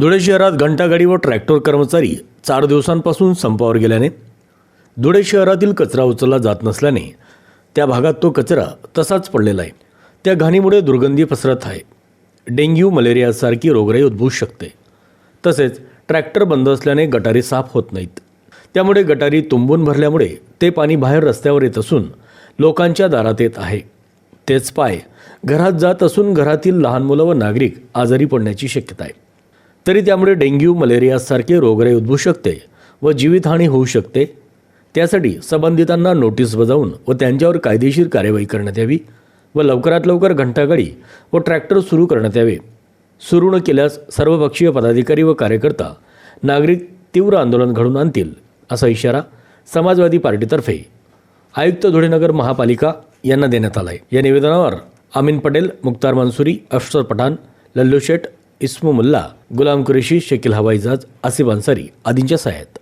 धुळे शहरात घंटागाडी व ट्रॅक्टर कर्मचारी चार दिवसांपासून संपावर गेल्याने धुळे शहरातील कचरा उचलला जात नसल्याने त्या भागात तो कचरा तसाच पडलेला आहे. त्या घाणीमुळे दुर्गंधी पसरत आहे. डेंग्यू मलेरियासारखी रोगराई उद्भवू शकते. तसेच ट्रॅक्टर बंद असल्याने गटारी साफ होत नाहीत. त्यामुळे गटारी तुंबून भरल्यामुळे ते पाणी बाहेर रस्त्यावर येत असून लोकांच्या दारात येत आहे. तेच पाय घरात जात असून घरातील लहान मुलं व नागरिक आजारी पडण्याची शक्यता आहे. तरी त्यामुळे डेंग्यू मलेरियासारखे रोगराई उद्भवू शकते व जीवितहानी होऊ शकते. त्यासाठी संबंधितांना नोटीस बजावून व त्यांच्यावर कायदेशीर कार्यवाही करण्यात यावी व लवकरात लवकर घंटागाडी व ट्रॅक्टर सुरू करण्यात यावे. सुरू न केल्यास सर्वपक्षीय पदाधिकारी व कार्यकर्ता नागरिक तीव्र आंदोलन घडून आणतील असा इशारा समाजवादी पार्टीतर्फे आयुक्त धुळेनगर महापालिका यांना देण्यात आला आहे या निवेदनावर अमीन पटेल मुक्तार मनसुरी अफसर पठाण लल्लू शेठ इस्मो मुल्ला गुलाम कुरेशी शकील हवाईजाज आसिफ अन्सारी आदींच्या सहाय्यात.